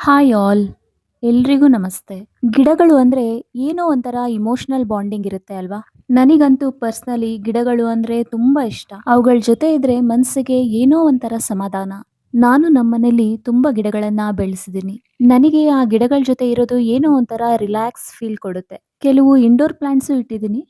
Hi all ಎಲ್ರಿಗೂ ನಮಸ್ತೆ. ಗಿಡಗಳು ಅಂದ್ರೆ ಏನೋ ಒಂಥರ ಇಮೋಷನಲ್ ಬಾಂಡಿಂಗ್ ಇರುತ್ತೆ ಅಲ್ವಾ? ನನಗಂತೂ ಪರ್ಸ್ನಲಿ ಗಿಡಗಳು ಅಂದ್ರೆ ತುಂಬಾ ಇಷ್ಟ. ಅವುಗಳ ಜೊತೆ ಇದ್ರೆ ಮನಸ್ಸಿಗೆ ಏನೋ ಒಂಥರ ಸಮಾಧಾನ. ನಾನು ನಮ್ಮನೇಲಿ ತುಂಬಾ ಗಿಡಗಳನ್ನು ಬೆಳೆಸಿದ್ದೀನಿ ನನಗೆ ಆ ಗಿಡಗಳ ಜೊತೆ ಇರೋದು ಏನೋ ಒಂಥರ ರಿಲ್ಯಾಕ್ಸ್ ಫೀಲ್ ಕೊಡುತ್ತೆ. ಕೆಲವು ಇಂಡೋರ್ ಪ್ಲಾಂಟ್ಸು ಇಟ್ಟಿದ್ದೀನಿ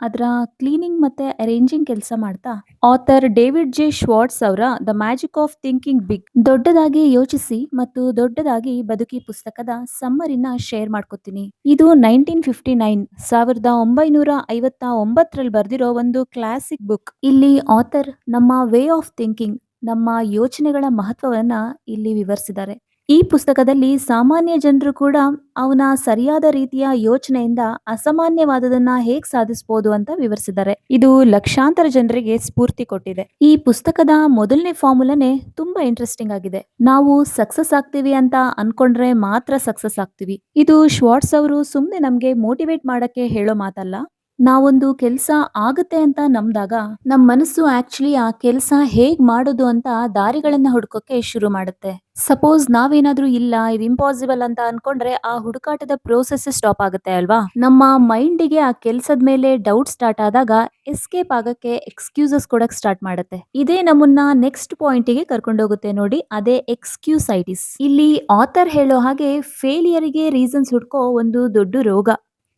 ಅದರ ಕ್ಲೀನಿಂಗ್ ಮತ್ತೆ ಅರೇಂಜಿಂಗ್ ಕೆಲಸ ಮಾಡ್ತಾ ಆಥರ್ ಡೇವಿಡ್ ಜೆ ಶ್ವಾರ್ಟ್ಸ್ ಅವರ the magic of thinking big ದೊಡ್ಡದಾಗಿ ಯೋಚಿಸಿ ಮತ್ತು ದೊಡ್ಡದಾಗಿ ಬದುಕಿ ಪುಸ್ತಕದ ಸಮ್ಮರಿನ ಶೇರ್ ಮಾಡ್ಕೊತೀನಿ. ಇದು ನೈನ್ಟೀನ್ ಫಿಫ್ಟಿ ನೈನ್ ಸಾವಿರದ ಒಂಬೈನೂರ ಐವತ್ತ ಒಂಬತ್ತರಲ್ಲಿ ಬರೆದಿರೋ ಒಂದು ಕ್ಲಾಸಿಕ್ ಬುಕ್ ಇಲ್ಲಿ ಆಥರ್ ನಮ್ಮ ವೇ ಆಫ್ ಥಿಂಕಿಂಗ್ ನಮ್ಮ ಯೋಚನೆಗಳ ಮಹತ್ವವನ್ನ ಇಲ್ಲಿ ವಿವರಿಸಿದ್ದಾರೆ. ಈ ಪುಸ್ತಕದಲ್ಲಿ ಸಾಮಾನ್ಯ ಜನರು ಕೂಡ ಅವನ ಸರಿಯಾದ ರೀತಿಯ ಯೋಚನೆಯಿಂದ ಅಸಾಮಾನ್ಯವಾದದನ್ನ ಹೇಗ್ ಸಾಧಿಸಬಹುದು ಅಂತ ವಿವರಿಸಿದ್ದಾರೆ. ಇದು ಲಕ್ಷಾಂತರ ಜನರಿಗೆ ಸ್ಫೂರ್ತಿ ಕೊಟ್ಟಿದೆ. ಈ ಪುಸ್ತಕದ ಮೊದಲನೇ ಫಾರ್ಮುಲಾನೇ ತುಂಬಾ ಇಂಟ್ರೆಸ್ಟಿಂಗ್ ಆಗಿದೆ. ನಾವು ಸಕ್ಸಸ್ ಆಗ್ತೀವಿ ಅಂತ ಅನ್ಕೊಂಡ್ರೆ ಮಾತ್ರ ಸಕ್ಸಸ್ ಆಗ್ತೀವಿ. ಇದು ಶ್ವಾರ್ಟ್ಸ್ ಅವರು ಸುಮ್ನೆ ನಮ್ಗೆ ಮೋಟಿವೇಟ್ ಮಾಡಕ್ಕೆ ಹೇಳೋ ಮಾತಲ್ಲ. ನಾವೊಂದು ಕೆಲಸ ಆಗುತ್ತೆ ಅಂತ ನಂಬಿದಾಗ ನಮ್ ಮನಸ್ಸು ಆಕ್ಚುಲಿ ಆ ಕೆಲಸ ಹೇಗ್ ಮಾಡೋದು ಅಂತ ದಾರಿಗಳನ್ನ ಹುಡ್ಕೋಕೆ ಶುರು ಮಾಡುತ್ತೆ. ಸಪೋಸ್ ನಾವೇನಾದ್ರೂ ಇಲ್ಲ, ಇದು ಇಂಪಾಸಿಬಲ್ ಅಂತ ಅನ್ಕೊಂಡ್ರೆ ಆ ಹುಡುಕಾಟದ ಪ್ರೋಸೆಸ್ ಸ್ಟಾಪ್ ಆಗುತ್ತೆ ಅಲ್ವಾ? ನಮ್ಮ ಮೈಂಡಿಗೆ ಆ ಕೆಲಸದ ಮೇಲೆ ಡೌಟ್ ಸ್ಟಾರ್ಟ್ ಆದಾಗ ಎಸ್ಕೇಪ್ ಆಗಕ್ಕೆ ಎಕ್ಸ್ಕ್ಯೂಸಸ್ ಕೊಡಕ್ ಸ್ಟಾರ್ಟ್ ಮಾಡುತ್ತೆ. ಇದೇ ನಮ್ಮನ್ನ ನೆಕ್ಸ್ಟ್ ಪಾಯಿಂಟಿಗೆ ಕರ್ಕೊಂಡೋಗುತ್ತೆ ನೋಡಿ, ಅದೇ ಎಕ್ಸ್ಕ್ಯೂಸೈಟಿಸ್ ಇಲ್ಲಿ ಆಥರ್ ಹೇಳೋ ಹಾಗೆ ಫೇಲಿಯರಿಗೆ ರೀಸನ್ಸ್ ಹುಡ್ಕೋ ಒಂದು ದೊಡ್ಡ ರೋಗ.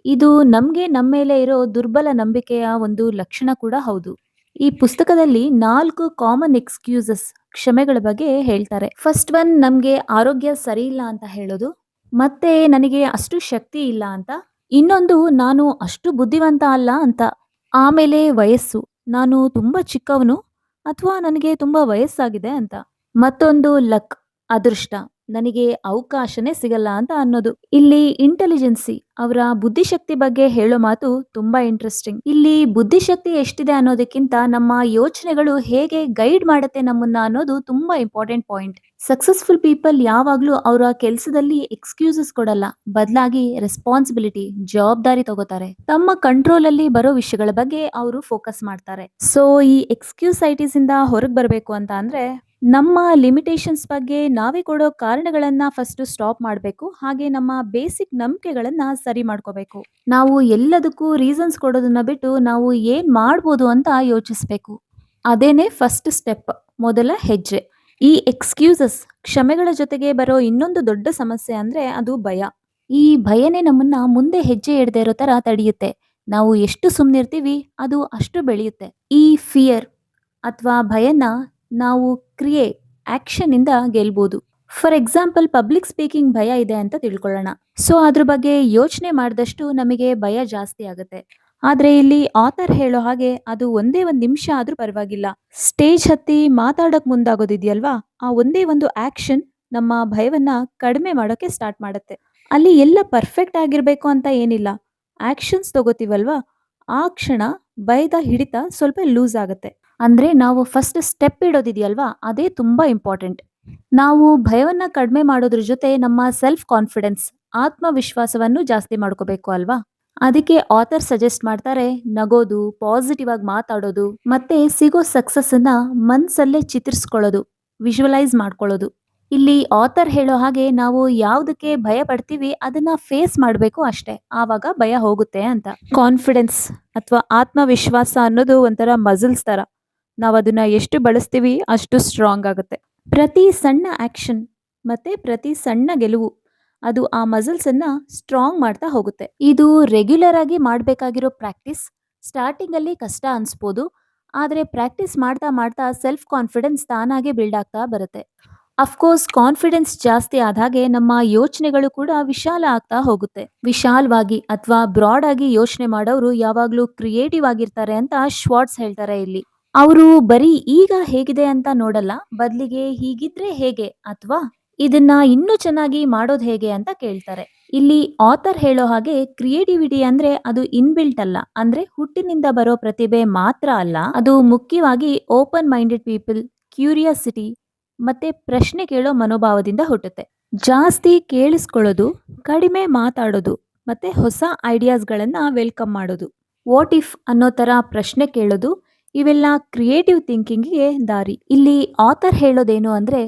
ಇದು ನಮ್ಗೆ ನಮ್ಮ ಮೇಲೆ ಇರೋ ದುರ್ಬಲ ನಂಬಿಕೆಯ ಒಂದು ಲಕ್ಷಣ ಕೂಡ ಹೌದು. ಈ ಪುಸ್ತಕದಲ್ಲಿ ನಾಲ್ಕು ಕಾಮನ್ ಎಕ್ಸ್ಕ್ಯೂಸಸ್ ಕ್ಷಮೆಗಳ ಬಗ್ಗೆ ಹೇಳ್ತಾರೆ. ಫಸ್ಟ್ ಒನ್ ನಮ್ಗೆ ಆರೋಗ್ಯ ಸರಿ ಇಲ್ಲ ಅಂತ ಹೇಳೋದು. ಮತ್ತೆ ನನಗೆ ಅಷ್ಟು ಶಕ್ತಿ ಇಲ್ಲ ಅಂತ. ಇನ್ನೊಂದು, ನಾನು ಅಷ್ಟು ಬುದ್ಧಿವಂತ ಅಲ್ಲ ಅಂತ. ಆಮೇಲೆ ವಯಸ್ಸು. ನಾನು ತುಂಬಾ ಚಿಕ್ಕವನು, ಅಥವಾ ನನಗೆ ತುಂಬಾ ವಯಸ್ಸಾಗಿದೆ ಅಂತ. ಮತ್ತೊಂದು ಲಕ್ ಅದೃಷ್ಟ. ನನಗೆ ಅವಕಾಶನೇ ಸಿಗಲ್ಲ ಅಂತ ಅನ್ನೋದು. ಇಲ್ಲಿ ಇಂಟೆಲಿಜೆನ್ಸಿ ಅವರ ಬುದ್ಧಿಶಕ್ತಿ ಬಗ್ಗೆ ಹೇಳೋ ಮಾತು ತುಂಬಾ ಇಂಟ್ರೆಸ್ಟಿಂಗ್ ಇಲ್ಲಿ ಬುದ್ಧಿಶಕ್ತಿ ಎಷ್ಟಿದೆ ಅನ್ನೋದಕ್ಕಿಂತ ನಮ್ಮ ಯೋಚನೆಗಳು ಹೇಗೆ ಗೈಡ್ ಮಾಡುತ್ತೆ ನಮ್ಮನ್ನ ಅನ್ನೋದು ತುಂಬಾ ಇಂಪಾರ್ಟೆಂಟ್ ಪಾಯಿಂಟ್ ಸಕ್ಸಸ್ಫುಲ್ ಪೀಪಲ್ ಯಾವಾಗ್ಲೂ ಅವರ ಕೆಲಸದಲ್ಲಿ ಎಕ್ಸ್ಕ್ಯೂಸಸ್ ಕೊಡಲ್ಲ. ಬದಲಾಗಿ ರೆಸ್ಪಾನ್ಸಿಬಿಲಿಟಿ ಜವಾಬ್ದಾರಿ ತಗೋತಾರೆ. ತಮ್ಮ ಕಂಟ್ರೋಲ್ ಅಲ್ಲಿ ಬರೋ ವಿಷಯಗಳ ಬಗ್ಗೆ ಅವರು ಫೋಕಸ್ ಮಾಡ್ತಾರೆ. ಸೊ ಈ ಎಕ್ಸ್ಕ್ಯೂಸೈಟಿಸ್ ಇಂದ ಹೊರಗೆ ಬರಬೇಕು ಅಂತ ಅಂದ್ರೆ ನಮ್ಮ ಲಿಮಿಟೇಷನ್ಸ್ ಬಗ್ಗೆ ನಾವೇ ಕೊಡೋ ಕಾರಣಗಳನ್ನು ಫಸ್ಟ್ ಸ್ಟಾಪ್ ಮಾಡಬೇಕು. ಹಾಗೆ ನಮ್ಮ ಬೇಸಿಕ್ ನಂಬಿಕೆಗಳನ್ನು ಸರಿ ಮಾಡ್ಕೋಬೇಕು. ನಾವು ಎಲ್ಲದಕ್ಕೂ ರೀಸನ್ಸ್ ಕೊಡೋದನ್ನ ಬಿಟ್ಟು ನಾವು ಏನು ಮಾಡ್ಬೋದು ಅಂತ ಯೋಚಿಸ್ಬೇಕು. ಅದೇನೆ ಫಸ್ಟ್ ಸ್ಟೆಪ್ ಮೊದಲ ಹೆಜ್ಜೆ. ಈ ಎಕ್ಸ್ಕ್ಯೂಸಸ್ ಕ್ಷಮೆಗಳ ಜೊತೆಗೆ ಬರೋ ಇನ್ನೊಂದು ದೊಡ್ಡ ಸಮಸ್ಯೆ ಅಂದ್ರೆ ಅದು ಭಯ. ಈ ಭಯನೇ ನಮ್ಮನ್ನ ಮುಂದೆ ಹೆಜ್ಜೆ ಇಡದೇ ಇರೋ ತರ ತಡೆಯುತ್ತೆ. ನಾವು ಎಷ್ಟು ಸುಮ್ಮನಿರ್ತೀವಿ ಅದು ಅಷ್ಟು ಬೆಳೆಯುತ್ತೆ. ಈ ಫಿಯರ್ ಅಥವಾ ಭಯನ ನಾವು ಕ್ರಿಯೆ ಇಂದ ಗೆಲ್ಬೋದು. ಫಾರ್ ಎಕ್ಸಾಂಪಲ್ ಪಬ್ಲಿಕ್ ಸ್ಪೀಕಿಂಗ್ ಭಯ ಇದೆ ಅಂತ ತಿಳ್ಕೊಳ್ಳೋಣ. ಸೊ ಅದ್ರ ಬಗ್ಗೆ ಯೋಚನೆ ಮಾಡಿದಷ್ಟು ನಮಗೆ ಭಯ ಜಾಸ್ತಿ ಆಗುತ್ತೆ. ಆದ್ರೆ ಇಲ್ಲಿ ಆಥರ್ ಹೇಳೋ ಹಾಗೆ ಅದು ಒಂದೇ ಒಂದು ನಿಮಿಷ ಆದ್ರೂ ಪರವಾಗಿಲ್ಲ. ಸ್ಟೇಜ್ ಹತ್ತಿ ಮಾತಾಡಕ್ ಮುಂದಾಗೋದಿದೆಯಲ್ವಾ? ಆ ಒಂದೇ ಒಂದು ಆಕ್ಷನ್ ನಮ್ಮ ಭಯವನ್ನ ಕಡಿಮೆ ಮಾಡೋಕೆ ಸ್ಟಾರ್ಟ್ ಮಾಡುತ್ತೆ. ಅಲ್ಲಿ ಎಲ್ಲ ಪರ್ಫೆಕ್ಟ್ ಆಗಿರಬೇಕು ಅಂತ ಏನಿಲ್ಲ. ಆಕ್ಷನ್ಸ್ ತಗೋತೀವಲ್ವಾ? ಆ ಕ್ಷಣ ಭಯದ ಹಿಡಿತ ಸ್ವಲ್ಪ ಲೂಸ್ ಆಗುತ್ತೆ. ಅಂದ್ರೆ ನಾವು ಫಸ್ಟ್ ಸ್ಟೆಪ್ ಇಡೋದಿದೆಯಲ್ವಾ? ಅದೇ ತುಂಬಾ ಇಂಪಾರ್ಟೆಂಟ್ ನಾವು ಭಯವನ್ನ ಕಡಿಮೆ ಮಾಡೋದ್ರ ಜೊತೆ ನಮ್ಮ ಸೆಲ್ಫ್ ಕಾನ್ಫಿಡೆನ್ಸ್ ಆತ್ಮವಿಶ್ವಾಸವನ್ನು ಜಾಸ್ತಿ ಮಾಡ್ಕೋಬೇಕು ಅಲ್ವಾ? ಅದಕ್ಕೆ ಆಥರ್ ಸಜೆಸ್ಟ್ ಮಾಡ್ತಾರೆ, ನಗೋದು ಪಾಸಿಟಿವ್ ಆಗಿ ಮಾತಾಡೋದು, ಮತ್ತೆ ಸಿಗೋ ಸಕ್ಸಸ್ ಅನ್ನ ಮನ್ಸಲ್ಲೇ ಚಿತ್ರಿಸ್ಕೊಳ್ಳೋದು ವಿಜುವಲೈಸ್ ಮಾಡ್ಕೊಳ್ಳೋದು. ಇಲ್ಲಿ ಆಥರ್ ಹೇಳೋ ಹಾಗೆ ನಾವು ಯಾವುದಕ್ಕೆ ಭಯ ಪಡ್ತೀವಿ, ಅದನ್ನ ಫೇಸ್ ಮಾಡಬೇಕು ಅಷ್ಟೇ. ಆವಾಗ ಭಯ ಹೋಗುತ್ತೆ ಅಂತ. ಕಾನ್ಫಿಡೆನ್ಸ್ ಅಥವಾ ಆತ್ಮವಿಶ್ವಾಸ ಅನ್ನೋದು ಒಂಥರ ಮಜಲ್ಸ್ ತರ ನಾವು ಅದನ್ನು ಎಷ್ಟು ಬಳಸ್ತೀವಿ ಅಷ್ಟು ಸ್ಟ್ರಾಂಗ್ ಆಗುತ್ತೆ. ಪ್ರತಿ ಸಣ್ಣ ಆ್ಯಕ್ಷನ್ ಮತ್ತು ಪ್ರತಿ ಸಣ್ಣ ಗೆಲುವು ಅದು ಆ ಮಸಲ್ಸನ್ನು ಸ್ಟ್ರಾಂಗ್ ಮಾಡ್ತಾ ಹೋಗುತ್ತೆ. ಇದು ರೆಗ್ಯುಲರ್ ಆಗಿ ಮಾಡಬೇಕಾಗಿರೋ ಪ್ರಾಕ್ಟೀಸ್ ಸ್ಟಾರ್ಟಿಂಗಲ್ಲಿ ಕಷ್ಟ ಅನಿಸ್ಬೋದು, ಆದರೆ ಪ್ರಾಕ್ಟೀಸ್ ಮಾಡ್ತಾ ಮಾಡ್ತಾ ಸೆಲ್ಫ್ ಕಾನ್ಫಿಡೆನ್ಸ್ ತಾನಾಗೆ ಬಿಲ್ಡ್ ಆಗ್ತಾ ಬರುತ್ತೆ. ಅಫ್ಕೋರ್ಸ್ ಕಾನ್ಫಿಡೆನ್ಸ್ ಜಾಸ್ತಿ ಆದಾಗೆ ನಮ್ಮ ಯೋಚನೆಗಳು ಕೂಡ ವಿಶಾಲ ಆಗ್ತಾ ಹೋಗುತ್ತೆ. ವಿಶಾಲವಾಗಿ ಅಥವಾ ಬ್ರಾಡ್ ಆಗಿ ಯೋಚನೆ ಮಾಡೋರು ಯಾವಾಗಲೂ ಕ್ರಿಯೇಟಿವ್ ಆಗಿರ್ತಾರೆ ಅಂತ ಶ್ವಾರ್ಟ್ಸ್ ಹೇಳ್ತಾರೆ ಇಲ್ಲಿ. ಅವರು ಬರೀ ಈಗ ಹೇಗಿದೆ ಅಂತ ನೋಡಲ್ಲ, ಬದಲಿಗೆ ಹೀಗಿದ್ರೆ ಹೇಗೆ ಅಥವಾ ಇದನ್ನ ಇನ್ನೂ ಚೆನ್ನಾಗಿ ಮಾಡೋದು ಹೇಗೆ ಅಂತ ಕೇಳ್ತಾರೆ. ಇಲ್ಲಿ ಆಥರ್ ಹೇಳೋ ಹಾಗೆ ಕ್ರಿಯೇಟಿವಿಟಿ ಅಂದ್ರೆ ಅದು ಇನ್ಬಿಲ್ಟ್ ಅಲ್ಲ, ಅಂದ್ರೆ ಹುಟ್ಟಿನಿಂದ ಬರೋ ಪ್ರತಿಭೆ ಮಾತ್ರ ಅಲ್ಲ. ಅದು ಮುಖ್ಯವಾಗಿ ಓಪನ್ ಮೈಂಡೆಡ್ ಪೀಪಲ್ ಕ್ಯೂರಿಯಾಸಿಟಿ ಮತ್ತೆ ಪ್ರಶ್ನೆ ಕೇಳೋ ಮನೋಭಾವದಿಂದ ಹುಟ್ಟುತ್ತೆ. ಜಾಸ್ತಿ ಕೇಳಿಸ್ಕೊಳ್ಳೋದು, ಕಡಿಮೆ ಮಾತಾಡೋದು ಮತ್ತೆ ಹೊಸ ಐಡಿಯಾಸ್ಗಳನ್ನ ವೆಲ್ಕಮ್ ಮಾಡೋದು. ವಾಟ್ ಇಫ್ ಅನ್ನೋ ತರ ಪ್ರಶ್ನೆ ಕೇಳೋದು ಇವೆಲ್ಲ ಕ್ರಿಯೇಟಿವ್ ಥಿಂಕಿಂಗ್ಗೆ ದಾರಿ ಇಲ್ಲಿ ಆಥರ್ ಹೇಳೋದೇನು ಅಂದರೆ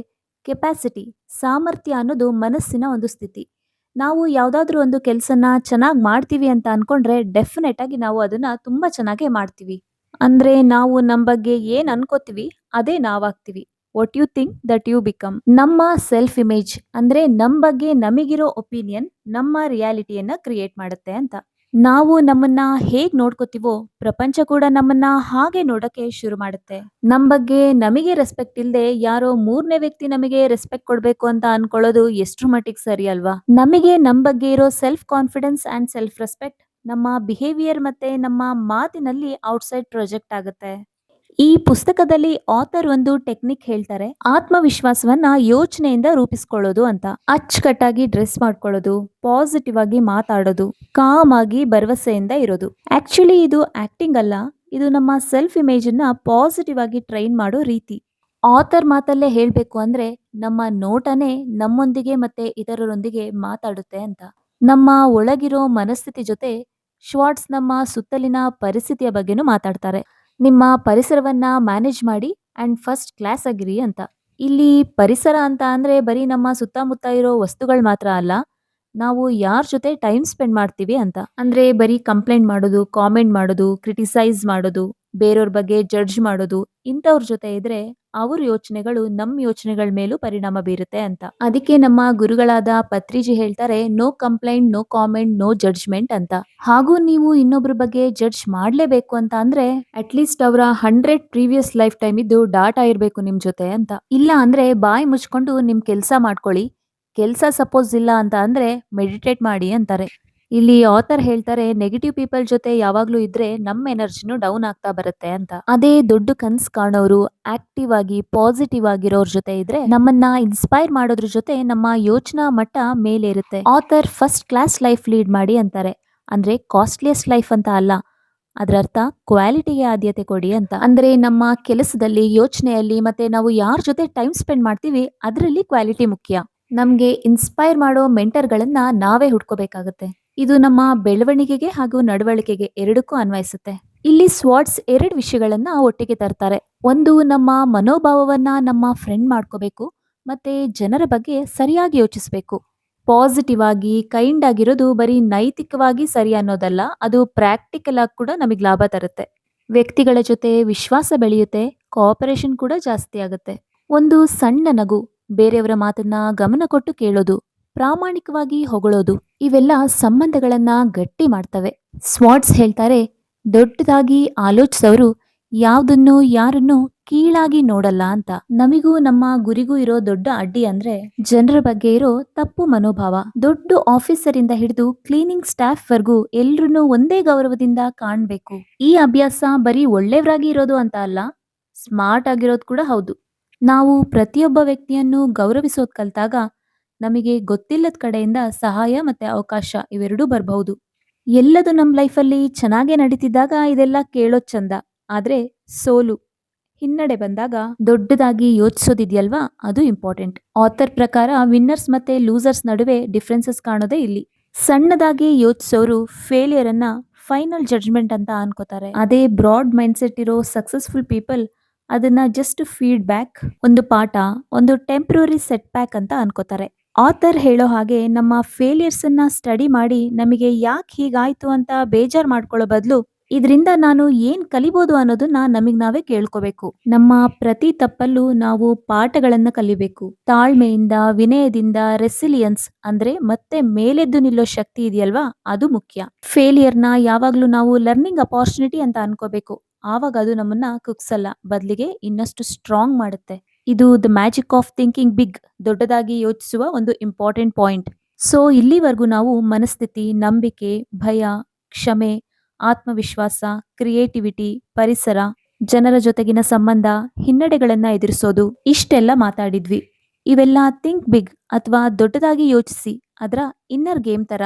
ಕೆಪಾಸಿಟಿ ಸಾಮರ್ಥ್ಯ ಅನ್ನೋದು ಮನಸ್ಸಿನ ಒಂದು ಸ್ಥಿತಿ. ನಾವು ಯಾವುದಾದ್ರೂ ಒಂದು ಕೆಲಸನ ಚೆನ್ನಾಗಿ ಮಾಡ್ತೀವಿ ಅಂತ ಅಂದ್ಕೊಂಡ್ರೆ ಡೆಫಿನೆಟ್ ಆಗಿ ನಾವು ಅದನ್ನ ತುಂಬ ಚೆನ್ನಾಗೇ ಮಾಡ್ತೀವಿ. ಅಂದ್ರೆ ನಾವು ನಮ್ಮ ಬಗ್ಗೆ ಏನ್ ಅನ್ಕೋತೀವಿ ಅದೇ ನಾವಾಗ್ತೀವಿ. What you think that you become. ನಮ್ಮ ಸೆಲ್ಫ್ ಇಮೇಜ್ ಅಂದ್ರೆ ನಮ್ಮ ಬಗ್ಗೆ ನಮಗಿರೋ ಒಪಿನಿಯನ್ ನಮ್ಮ ರಿಯಾಲಿಟಿಯನ್ನು ಕ್ರಿಯೇಟ್ ಮಾಡುತ್ತೆ ಅಂತ. ನಾವು ನಮ್ಮನ್ನ ಹೇಗ್ ನೋಡ್ಕೋತೀವೋ ಪ್ರಪಂಚ ಕೂಡ ನಮ್ಮನ್ನ ಹಾಗೆ ನೋಡಕ್ಕೆ ಶುರು ಮಾಡುತ್ತೆ. ನಮ್ ಬಗ್ಗೆ ನಮಗೆ ರೆಸ್ಪೆಕ್ಟ್ ಇಲ್ಲದೆ ಯಾರೋ ಮೂರನೇ ವ್ಯಕ್ತಿ ನಮಗೆ ರೆಸ್ಪೆಕ್ಟ್ ಕೊಡ್ಬೇಕು ಅಂತ ಅನ್ಕೊಳ್ಳೋದು ಎಷ್ಟ್ರ ಮಟ್ಟಿಗೆ ಸರಿ ಅಲ್ವಾ? ನಮಗೆ ನಮ್ ಬಗ್ಗೆ ಇರೋ self confidence and self respect ನಮ್ಮ ಬಿಹೇವಿಯರ್ ಮತ್ತೆ ನಮ್ಮ ಮಾತಿನಲ್ಲಿ ಔಟ್ಸೈಡ್ ಪ್ರೊಜೆಕ್ಟ್ ಆಗುತ್ತೆ. ಈ ಪುಸ್ತಕದಲ್ಲಿ ಆಥರ್ ಒಂದು ಟೆಕ್ನಿಕ್ ಹೇಳ್ತಾರೆ. ಆತ್ಮವಿಶ್ವಾಸವನ್ನ ಯೋಚನೆಯಿಂದ ರೂಪಿಸ್ಕೊಳ್ಳೋದು ಅಂತ. ಅಚ್ಚುಕಟ್ಟಾಗಿ ಡ್ರೆಸ್ ಮಾಡ್ಕೊಳ್ಳೋದು, ಪಾಸಿಟಿವ್ ಆಗಿ ಮಾತಾಡೋದು, ಕಾಮ್ ಆಗಿ ಭರವಸೆಯಿಂದ ಇರೋದು. ಆಕ್ಚುಲಿ ಇದು ಆಕ್ಟಿಂಗ್ ಅಲ್ಲ. ಇದು ನಮ್ಮ ಸೆಲ್ಫ್ ಇಮೇಜ್ ಅನ್ನ ಪಾಸಿಟಿವ್ ಆಗಿ ಟ್ರೈನ್ ಮಾಡೋ ರೀತಿ. ಆಥರ್ ಮಾತಲ್ಲೇ ಹೇಳಬೇಕು ಅಂದ್ರೆ ನಮ್ಮ ನೋಟನೇ ನಮ್ಮೊಂದಿಗೆ ಮತ್ತೆ ಇತರರೊಂದಿಗೆ ಮಾತಾಡುತ್ತೆ ಅಂತ. ನಮ್ಮ ಒಳಗಿರೋ ಮನಸ್ಥಿತಿ ಜೊತೆ ಶ್ವಾರ್ಟ್ಸ್ ನಮ್ಮ ಸುತ್ತಲಿನ ಪರಿಸ್ಥಿತಿಯ ಬಗ್ಗೆನೂ ಮಾತಾಡ್ತಾರೆ. ನಿಮ್ಮ ಪರಿಸರವನ್ನ ಮ್ಯಾನೇಜ್ ಮಾಡಿ ಅಂಡ್ ಫಸ್ಟ್ ಕ್ಲಾಸ್ ಆಗಿರಿ ಅಂತ. ಇಲ್ಲಿ ಪರಿಸರ ಅಂತ ಅಂದ್ರೆ ಬರೀ ನಮ್ಮ ಸುತ್ತಮುತ್ತ ಇರೋ ವಸ್ತುಗಳು ಮಾತ್ರ ಅಲ್ಲ. ನಾವು ಯಾರ್ ಜೊತೆ ಟೈಮ್ ಸ್ಪೆಂಡ್ ಮಾಡ್ತೀವಿ ಅಂತ. ಅಂದ್ರೆ ಬರೀ ಕಂಪ್ಲೇಂಟ್ ಮಾಡೋದು, ಕಾಮೆಂಟ್ ಮಾಡೋದು, ಕ್ರಿಟಿಸೈಸ್ ಮಾಡೋದು, ಬೇರೆಯವ್ರ ಬಗ್ಗೆ ಜಡ್ಜ್ ಮಾಡೋದು ಇಂಥವ್ರ ಜೊತೆ ಇದ್ರೆ ಅವ್ರ ಯೋಚನೆಗಳು ನಮ್ ಯೋಚನೆಗಳ ಮೇಲೂ ಪರಿಣಾಮ ಬೀರುತ್ತೆ ಅಂತ. ಅದಕ್ಕೆ ನಮ್ಮ ಗುರುಗಳಾದ ಪತ್ರಿಜಿ ಹೇಳ್ತಾರೆ no complaint, no comment, no judgement ಅಂತ. ಹಾಗೂ ನೀವು ಇನ್ನೊಬ್ರ ಬಗ್ಗೆ ಜಡ್ಜ್ ಮಾಡ್ಲೇಬೇಕು ಅಂತ ಅಂದ್ರೆ ಅಟ್ಲೀಸ್ಟ್ ಅವರ ಹಂಡ್ರೆಡ್ 100 ಪ್ರೀವಿಯಸ್ ಲೈಫ್ ಟೈಮ್ ಇದ್ದು ಡಾಟಾ ಇರಬೇಕು ನಿಮ್ ಜೊತೆ ಅಂತ. ಇಲ್ಲ ಅಂದ್ರೆ ಬಾಯಿ ಮುಚ್ಕೊಂಡು ನಿಮ್ ಕೆಲ್ಸ ಮಾಡ್ಕೊಳ್ಳಿ. ಕೆಲ್ಸ ಸಪೋಸ್ ಇಲ್ಲ ಅಂತ ಅಂದ್ರೆ ಮೆಡಿಟೇಟ್ ಮಾಡಿ ಅಂತಾರೆ. ಇಲ್ಲಿ ಆಥರ್ ಹೇಳ್ತಾರೆ ನೆಗೆಟಿವ್ ಪೀಪಲ್ ಜೊತೆ ಯಾವಾಗ್ಲೂ ಇದ್ರೆ ನಮ್ಮ ಎನರ್ಜಿನೂ ಡೌನ್ ಆಗ್ತಾ ಬರುತ್ತೆ ಅಂತ. ಅದೇ ದೊಡ್ಡ ಕನ್ಸ್ ಕಾಣೋರು, ಆಕ್ಟಿವ್ ಆಗಿ ಪಾಸಿಟಿವ್ ಆಗಿರೋರ್ ಜೊತೆ ಇದ್ರೆ ನಮ್ಮನ್ನ ಇನ್ಸ್ಪೈರ್ ಮಾಡೋದ್ರ ಜೊತೆ ನಮ್ಮ ಯೋಚನಾ ಮಟ್ಟ ಮೇಲೇರುತ್ತೆ. Author first class life lead ಮಾಡಿ ಅಂತಾರೆ. ಅಂದ್ರೆ ಕಾಸ್ಟ್ಲಿಯಸ್ಟ್ ಲೈಫ್ ಅಂತ ಅಲ್ಲ. ಅದರರ್ಥ ಕ್ವಾಲಿಟಿಗೆ ಆದ್ಯತೆ ಕೊಡಿ ಅಂತ. ಅಂದ್ರೆ ನಮ್ಮ ಕೆಲಸದಲ್ಲಿ, ಯೋಚನೆಯಲ್ಲಿ ಮತ್ತೆ ನಾವು ಯಾರ ಜೊತೆ ಟೈಮ್ ಸ್ಪೆಂಡ್ ಮಾಡ್ತೀವಿ ಅದರಲ್ಲಿ ಕ್ವಾಲಿಟಿ ಮುಖ್ಯ. ನಮ್ಗೆ ಇನ್ಸ್ಪೈರ್ ಮಾಡೋ ಮೆಂಟರ್‌ಗಳನ್ನ ನಾವೇ ಹುಡ್ಕೋಬೇಕಾಗತ್ತೆ. ಇದು ನಮ್ಮ ಬೆಳವಣಿಗೆಗೆ ಹಾಗೂ ನಡವಳಿಕೆಗೆ ಎರಡಕ್ಕೂ ಅನ್ವಯಿಸುತ್ತೆ. ಇಲ್ಲಿ ಸ್ವಾಟ್ಸ್ ಎರಡು ವಿಷಯಗಳನ್ನ ಒಟ್ಟಿಗೆ ತರ್ತಾರೆ. ಒಂದು ನಮ್ಮ ಮನೋಭಾವವನ್ನ ನಮ್ಮ ಫ್ರೆಂಡ್ ಮಾಡ್ಕೋಬೇಕು. ಮತ್ತೆ ಜನರ ಬಗ್ಗೆ ಸರಿಯಾಗಿ ಯೋಚಿಸಬೇಕು ಪಾಸಿಟಿವ್ ಆಗಿ, ಕೈಂಡ್ ಆಗಿರೋದು ಬರೀ ನೈತಿಕವಾಗಿ ಸರಿ ಅನ್ನೋದಲ್ಲ. ಅದು ಪ್ರಾಕ್ಟಿಕಲ್ ಆಗಿ ಕೂಡ ನಮಗೆ ಲಾಭ ತರುತ್ತೆ. ವ್ಯಕ್ತಿಗಳ ಜೊತೆ ವಿಶ್ವಾಸ ಬೆಳೆಯುತ್ತೆ. ಕೋಆಪರೇಷನ್ ಕೂಡ ಜಾಸ್ತಿ ಆಗುತ್ತೆ. ಒಂದು ಸಣ್ಣ ನಗು, ಬೇರೆಯವರ ಮಾತನ್ನ ಗಮನ ಕೊಟ್ಟು ಕೇಳೋದು, ಪ್ರಾಮಾಣಿಕವಾಗಿ ಹೊಗಳೋದು ಇವೆಲ್ಲ ಸಂಬಂಧಗಳನ್ನ ಗಟ್ಟಿ ಮಾಡ್ತವೆ. ಸ್ವಾಟ್ಸ್ ಹೇಳ್ತಾರೆ ದೊಡ್ಡದಾಗಿ ಆಲೋಚಿಸೋರು ಯಾವುದನ್ನು ಯಾರನ್ನು ಕೀಳಾಗಿ ನೋಡಲ್ಲ ಅಂತ. ನಮಿಗೂ ನಮ್ಮ ಗುರಿಗೂ ಇರೋ ದೊಡ್ಡ ಅಡ್ಡಿ ಅಂದ್ರೆ ಜನರ ಬಗ್ಗೆ ಇರೋ ತಪ್ಪು ಮನೋಭಾವ. ದೊಡ್ಡ ಆಫೀಸರ್ ಇಂದ ಹಿಡಿದು ಕ್ಲೀನಿಂಗ್ ಸ್ಟಾಫ್ ವರ್ಗೂ ಎಲ್ರನ್ನೂ ಒಂದೇ ಗೌರವದಿಂದ ಕಾಣ್ಬೇಕು. ಈ ಅಭ್ಯಾಸ ಬರೀ ಒಳ್ಳೆಯವರಾಗಿ ಇರೋದು ಅಂತ ಅಲ್ಲ, ಸ್ಮಾರ್ಟ್ ಆಗಿರೋದು ಕೂಡ ಹೌದು. ನಾವು ಪ್ರತಿಯೊಬ್ಬ ವ್ಯಕ್ತಿಯನ್ನು ಗೌರವಿಸೋದ್ ಕಲ್ತಾಗ ನಮಿಗೆ ಗೊತ್ತಿಲ್ಲದ ಕಡೆಯಿಂದ ಸಹಾಯ ಮತ್ತೆ ಅವಕಾಶ ಇವೆರಡೂ ಬರಬಹುದು ಎಲ್ಲದು ನಮ್ಮ ಲೈಫಲ್ಲಿ ಚೆನ್ನಾಗೇ ನಡೀತಿದ್ದಾಗ ಇದೆಲ್ಲ ಕೇಳೋದ್ ಚಂದ. ಆದರೆ ಸೋಲು, ಹಿನ್ನಡೆ ಬಂದಾಗ ದೊಡ್ಡದಾಗಿ ಯೋಚಿಸೋದಿದೆಯಲ್ವಾ ಅದು ಇಂಪಾರ್ಟೆಂಟ್. ಆಥರ್ ಪ್ರಕಾರ ವಿನ್ನರ್ಸ್ ಮತ್ತೆ ಲೂಸರ್ಸ್ ನಡುವೆ ಡಿಫ್ರೆನ್ಸಸ್ ಕಾಣೋದೇ ಇಲ್ಲಿ. ಸಣ್ಣದಾಗಿ ಯೋಚಿಸೋರು ಫೇಲಿಯರನ್ನು ಫೈನಲ್ ಜಡ್ಜ್‌ಮೆಂಟ್ ಅಂತ ಅನ್ಕೋತಾರೆ. ಅದೇ ಬ್ರಾಡ್ ಮೈಂಡ್‌ಸೆಟ್ ಇರೋ ಸಕ್ಸಸ್‌ಫುಲ್ ಪೀಪಲ್ ಅದನ್ನ ಜಸ್ಟ್ ಫೀಡ್ ಬ್ಯಾಕ್, ಒಂದು ಪಾಠ, ಒಂದು ಟೆಂಪರರಿ ಸೆಟ್ ಬ್ಯಾಕ್ ಅಂತ ಅನ್ಕೋತಾರೆ. ಆಥರ್ ಹೇಳೋ ಹಾಗೆ ನಮ್ಮ ಫೇಲಿಯರ್ಸ್ ಅನ್ನ ಸ್ಟಡಿ ಮಾಡಿ ನಮಗೆ ಯಾಕೆ ಹೀಗಾಯ್ತು ಅಂತ ಬೇಜಾರ್ ಮಾಡ್ಕೊಳ್ಳೋ ಬದಲು ಇದ್ರಿಂದ ನಾನು ಏನ್ ಕಲಿಬೋದು ಅನ್ನೋದನ್ನ ನಮಗ್ ನಾವೇ ಕೇಳ್ಕೋಬೇಕು. ನಮ್ಮ ಪ್ರತಿ ತಪ್ಪಲ್ಲೂ ನಾವು ಪಾಠಗಳನ್ನ ಕಲಿಬೇಕು. ತಾಳ್ಮೆಯಿಂದ, ವಿನಯದಿಂದ, ರೆಸಿಲಿಯನ್ಸ್ ಅಂದ್ರೆ ಮತ್ತೆ ಮೇಲೆದ್ದು ನಿಲ್ಲೋ ಶಕ್ತಿ ಇದೆಯಲ್ವಾ ಅದು ಮುಖ್ಯ. ಫೇಲಿಯರ್ನ ಯಾವಾಗ್ಲೂ ನಾವು ಲರ್ನಿಂಗ್ ಅಪಾರ್ಚುನಿಟಿ ಅಂತ ಅನ್ಕೋಬೇಕು. ಆವಾಗ ಅದು ನಮ್ಮನ್ನ ಕುಗ್ಸಲ್ಲ. ಬದಲಿಗೆ ಇನ್ನಷ್ಟು ಸ್ಟ್ರಾಂಗ್ ಮಾಡುತ್ತೆ. ಇದು the magic of thinking big ದೊಡ್ಡದಾಗಿ ಯೋಚಿಸುವ ಒಂದು ಇಂಪಾರ್ಟೆಂಟ್ ಪಾಯಿಂಟ್. ಸೊ ಇಲ್ಲಿವರೆಗೂ ನಾವು ಮನಸ್ಥಿತಿ, ನಂಬಿಕೆ, ಭಯ, ಕ್ಷಮೆ, ಆತ್ಮವಿಶ್ವಾಸ, ಕ್ರಿಯೇಟಿವಿಟಿ, ಪರಿಸರ, ಜನರ ಜೊತೆಗಿನ ಸಂಬಂಧ, ಹಿನ್ನಡೆಗಳನ್ನ ಎದುರಿಸೋದು ಇಷ್ಟೆಲ್ಲ ಮಾತಾಡಿದ್ವಿ. ಇವೆಲ್ಲ ಥಿಂಕ್ ಬಿಗ್ ಅಥವಾ ದೊಡ್ಡದಾಗಿ ಯೋಚಿಸಿ ಅದರ ಇನ್ನರ್ ಗೇಮ್ ತರ.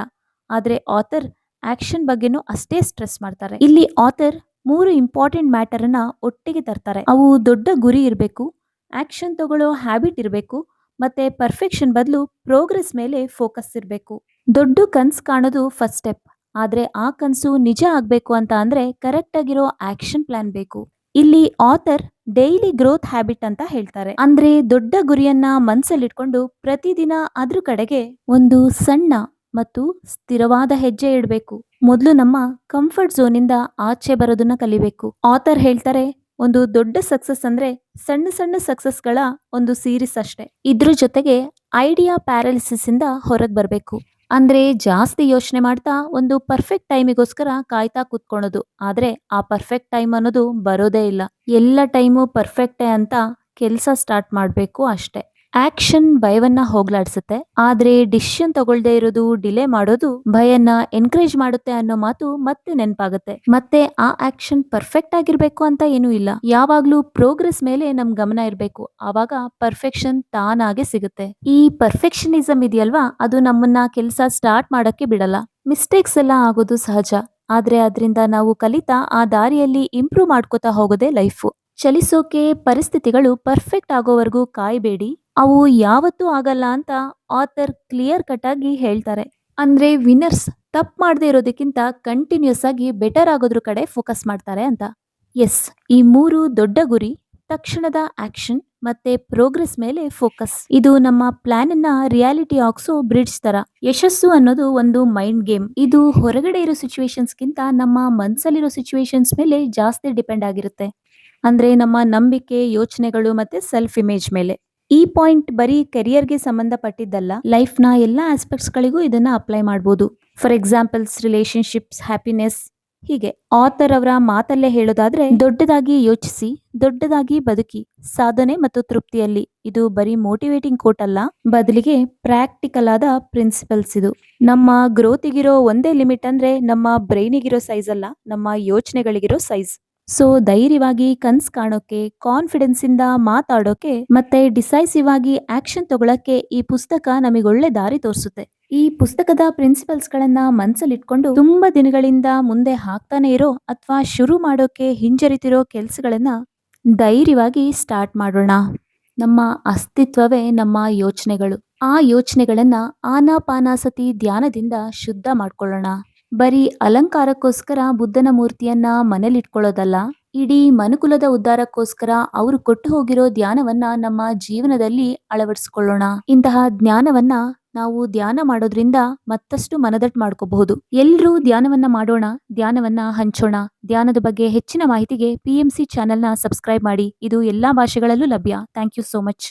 ಆದರೆ ಆಥರ್ ಆಕ್ಷನ್ ಬಗ್ಗೆನೂ ಅಷ್ಟೇ ಸ್ಟ್ರೆಸ್ ಮಾಡ್ತಾರೆ. ಇಲ್ಲಿ ಆಥರ್ ಮೂರು ಇಂಪಾರ್ಟೆಂಟ್ ಮ್ಯಾಟರ್ ಅನ್ನ ಒಟ್ಟಿಗೆ ತರ್ತಾರೆ. ಅವು ದೊಡ್ಡ ಗುರಿ ಇರಬೇಕು ಆಕ್ಷನ್ ತಗೊಳ್ಳೋ ಹ್ಯಾಬಿಟ್ ಇರಬೇಕು, ಮತ್ತೆ ಪರ್ಫೆಕ್ಷನ್ ಬದಲು ಪ್ರೋಗ್ರೆಸ್ ಮೇಲೆ ಫೋಕಸ್ ಇರಬೇಕು ದೊಡ್ಡ ಕನಸು ಕಾಣೋದು ಫಸ್ಟ್ ಸ್ಟೆಪ್. ಆದ್ರೆ ಆ ಕನಸು ನಿಜ ಆಗ್ಬೇಕು ಅಂತ ಅಂದರೆ ಕರೆಕ್ಟ್ ಆಗಿರೋ ಆಕ್ಷನ್ ಪ್ಲಾನ್ ಬೇಕು. ಇಲ್ಲಿ ಆಥರ್ ಡೈಲಿ ಗ್ರೋತ್ ಹ್ಯಾಬಿಟ್ ಅಂತ ಹೇಳ್ತಾರೆ ಅಂದ್ರೆ ದೊಡ್ಡ ಗುರಿಯನ್ನ ಮನ್ಸಲ್ಲಿಟ್ಕೊಂಡು ಪ್ರತಿದಿನ ಅದ್ರ ಕಡೆಗೆ ಒಂದು ಸಣ್ಣ ಮತ್ತು ಸ್ಥಿರವಾದ ಹೆಜ್ಜೆ ಇಡಬೇಕು. ಮೊದಲು ನಮ್ಮ ಕಂಫರ್ಟ್ ಝೋನ್ ಇಂದ ಆಚೆ ಬರೋದನ್ನ ಕಲಿಬೇಕು. ಆಥರ್ ಹೇಳ್ತಾರೆ, ಒಂದು ದೊಡ್ಡ ಸಕ್ಸಸ್ ಅಂದ್ರೆ ಸಣ್ಣ ಸಣ್ಣ ಸಕ್ಸಸ್ಗಳ ಒಂದು ಸೀರೀಸ್ ಅಷ್ಟೇ. ಇದ್ರ ಜೊತೆಗೆ ಐಡಿಯಾ ಪ್ಯಾರಾಲಿಸಿಸ್ ಇಂದ ಹೊರಗೆ ಬರಬೇಕು. ಅಂದ್ರೆ ಜಾಸ್ತಿ ಯೋಚನೆ ಮಾಡ್ತಾ ಒಂದು ಪರ್ಫೆಕ್ಟ್ ಟೈಮಿಗೋಸ್ಕರ ಕಾಯ್ತಾ ಕೂತ್ಕೊಳೋದು ಆದ್ರೆ ಆ ಪರ್ಫೆಕ್ಟ್ ಟೈಮ್ ಅನ್ನೋದು ಬರೋದೇ ಇಲ್ಲ. ಎಲ್ಲ ಟೈಮು ಪರ್ಫೆಕ್ಟೇ ಅಂತ ಕೆಲಸ ಸ್ಟಾರ್ಟ್ ಮಾಡಬೇಕು ಅಷ್ಟೇ. ಆಕ್ಷನ್ ಭಯವನ್ನ ಹೋಗ್ಲಾಡ್ಸುತ್ತೆ. ಆದ್ರೆ ಡಿಸಿಷನ್ ತಗೊಳ್ದೆ ಇರೋದು, ಡಿಲೇ ಮಾಡೋದು ಭಯನ್ನ ಎನ್ಕರೇಜ್ ಮಾಡುತ್ತೆ ಅನ್ನೋ ಮಾತು ಮತ್ತೆ ನೆನಪಾಗುತ್ತೆ. ಮತ್ತೆ ಆ ಆಕ್ಷನ್ ಪರ್ಫೆಕ್ಟ್ ಆಗಿರ್ಬೇಕು ಅಂತ ಏನೂ ಇಲ್ಲ. ಯಾವಾಗ್ಲೂ ಪ್ರೋಗ್ರೆಸ್ ಮೇಲೆ ನಮ್ ಗಮನ ಇರಬೇಕು. ಆವಾಗ ಪರ್ಫೆಕ್ಷನ್ ತಾನಾಗೆ ಸಿಗುತ್ತೆ. ಈ ಪರ್ಫೆಕ್ಷನಿಸಮ್ ಇದೆಯಲ್ವಾ? ಅದು ನಮ್ಮನ್ನ ಕೆಲಸ ಸ್ಟಾರ್ಟ್ ಮಾಡಕ್ಕೆ ಬಿಡಲ್ಲ. ಮಿಸ್ಟೇಕ್ಸ್ ಎಲ್ಲ ಆಗೋದು ಸಹಜ. ಆದ್ರೆ ಅದರಿಂದ ನಾವು ಕಲಿತಾ ಆ ದಾರಿಯಲ್ಲಿ ಇಂಪ್ರೂವ್ ಮಾಡ್ಕೋತಾ ಹೋಗೋದೇ ಲೈಫು. ಚಲಿಸೋಕೆ ಪರಿಸ್ಥಿತಿಗಳು ಪರ್ಫೆಕ್ಟ್ ಆಗೋವರೆಗೂ ಕಾಯ್ಬೇಡಿ. ಅವು ಯಾವತ್ತೂ ಆಗಲ್ಲ ಅಂತ ಆಥರ್ ಕ್ಲಿಯರ್ ಕಟ್ ಆಗಿ ಹೇಳ್ತಾರೆ. ಅಂದ್ರೆ ವಿನ್ನರ್ಸ್ ತಪ್ಪು ಮಾಡದೇ ಇರೋದಕ್ಕಿಂತ ಕಂಟಿನ್ಯೂಸ್ ಆಗಿ ಬೆಟರ್ ಆಗೋದ್ರ ಕಡೆ ಫೋಕಸ್ ಮಾಡ್ತಾರೆ ಅಂತ. ಎಸ್, ಈ ಮೂರು ದೊಡ್ಡ ಗುರಿ ತಕ್ಷಣದ ಆಕ್ಷನ್ ಮತ್ತೆ ಪ್ರೋಗ್ರೆಸ್ ಮೇಲೆ ಫೋಕಸ್. ಇದು ನಮ್ಮ ಪ್ಲಾನ್ ಅನ್ನ ರಿಯಾಲಿಟಿ ಹಾಕ್ಸೋ ಬ್ರಿಡ್ಜ್ ತರ. ಯಶಸ್ಸು ಅನ್ನೋದು ಒಂದು ಮೈಂಡ್ ಗೇಮ್. ಇದು ಹೊರಗಡೆ ಇರೋ ಸಿಚುವೇಶನ್ಸ್ಗಿಂತ ನಮ್ಮ ಮನ್ಸಲ್ಲಿರೋ ಸಿಚುವೇಶನ್ಸ್ ಮೇಲೆ ಜಾಸ್ತಿ ಡಿಪೆಂಡ್ ಆಗಿರುತ್ತೆ. ಅಂದ್ರೆ ನಮ್ಮ ನಂಬಿಕೆ, ಯೋಚನೆಗಳು ಮತ್ತೆ ಸೆಲ್ಫ್ ಇಮೇಜ್ ಮೇಲೆ. ಈ ಪಾಯಿಂಟ್ ಬರೀ ಕೆರಿಯರ್ಗೆ ಸಂಬಂಧಪಟ್ಟಿದ್ದಲ್ಲ ಲೈಫ್ನ ಎಲ್ಲ ಆಸ್ಪೆಕ್ಟ್ಸ್ಗಳಿಗೂ ಇದನ್ನ ಅಪ್ಲೈ ಮಾಡ್ಬೋದು. ಫಾರ್ ಎಕ್ಸಾಂಪಲ್ಸ್ ರಿಲೇಶನ್ಶಿಪ್ಸ್ ಹ್ಯಾಪಿನೆಸ್ ಹೀಗೆ. ಆಥರ್ ಅವರ ಮಾತಲ್ಲೇ ಹೇಳೋದಾದ್ರೆ, ದೊಡ್ಡದಾಗಿ ಯೋಚಿಸಿ, ದೊಡ್ಡದಾಗಿ ಬದುಕಿ, ಸಾಧನೆ ಮತ್ತು ತೃಪ್ತಿಯಲ್ಲಿ. ಇದು ಬರೀ ಮೋಟಿವೇಟಿಂಗ್ ಕೋಟ್ ಅಲ್ಲ, ಬದಲಿಗೆ ಪ್ರಾಕ್ಟಿಕಲ್ ಆದ ಪ್ರಿನ್ಸಿಪಲ್ಸ್ ಇದು. ನಮ್ಮ ಗ್ರೋತಿಗಿರೋ ಒಂದೇ ಲಿಮಿಟ್ ಅಂದ್ರೆ ನಮ್ಮ ಬ್ರೈನಿಗಿರೋ ಸೈಜ್ ಅಲ್ಲ, ನಮ್ಮ ಯೋಚನೆಗಳಿಗಿರೋ ಸೈಜ್ ಸೊ ಧೈರ್ಯವಾಗಿ ಕನ್ಸ್ ಕಾಣೋಕೆ ಕಾನ್ಫಿಡೆನ್ಸ್ ಇಂದ ಮಾತಾಡೋಕೆ, ಮತ್ತೆ ಡಿಸೈಸಿವ್ ಆಗಿ ಆಕ್ಷನ್ ತಗೊಳಕ್ಕೆ ಈ ಪುಸ್ತಕ ನಮಗೆ ಒಳ್ಳೆ ದಾರಿ ತೋರಿಸುತ್ತೆ. ಈ ಪುಸ್ತಕದ ಪ್ರಿನ್ಸಿಪಲ್ಸ್ ಗಳನ್ನ ಮನ್ಸಲ್ಲಿಟ್ಕೊಂಡು ತುಂಬಾ ದಿನಗಳಿಂದ ಮುಂದೆ ಹಾಕ್ತಾನೆ ಇರೋ ಅಥವಾ ಶುರು ಮಾಡೋಕೆ ಹಿಂಜರಿತಿರೋ ಕೆಲ್ಸಗಳನ್ನ ಧೈರ್ಯವಾಗಿ ಸ್ಟಾರ್ಟ್ ಮಾಡೋಣ. ನಮ್ಮ ಅಸ್ತಿತ್ವವೇ ನಮ್ಮ ಯೋಚನೆಗಳು. ಆ ಯೋಚನೆಗಳನ್ನ ಆನಾಪಾನಾಸತಿ ಧ್ಯಾನದಿಂದ ಶುದ್ಧ ಮಾಡ್ಕೊಳ್ಳೋಣ. ಬರೀ ಅಲಂಕಾರಕ್ಕೋಸ್ಕರ ಬುದ್ಧನ ಮೂರ್ತಿಯನ್ನ ಮನೇಲಿಟ್ಕೊಳ್ಳೋದಲ್ಲ, ಇಡೀ ಮನುಕುಲದ ಉದ್ಧಾರಕ್ಕೋಸ್ಕರ ಅವರು ಕೊಟ್ಟು ಹೋಗಿರೋ ಧ್ಯಾನವನ್ನ ನಮ್ಮ ಜೀವನದಲ್ಲಿ ಅಳವಡಿಸ್ಕೊಳ್ಳೋಣ. ಇಂತಹ ಜ್ಞಾನವನ್ನ ನಾವು ಧ್ಯಾನ ಮಾಡೋದ್ರಿಂದ ಮತ್ತಷ್ಟು ಮನದಟ್ಟು ಮಾಡ್ಕೋಬಹುದು. ಎಲ್ಲರೂ ಧ್ಯಾನವನ್ನ ಮಾಡೋಣ, ಧ್ಯಾನವನ್ನ ಹಂಚೋಣ. ಧ್ಯಾನದ ಬಗ್ಗೆ ಹೆಚ್ಚಿನ ಮಾಹಿತಿಗೆ ಪಿ ಎಂ ಸಿ ಚಾನೆಲ್ನ ಸಬ್ಸ್ಕ್ರೈಬ್ ಮಾಡಿ. ಇದು ಎಲ್ಲಾ ಭಾಷೆಗಳಲ್ಲೂ ಲಭ್ಯ. Thank you so much.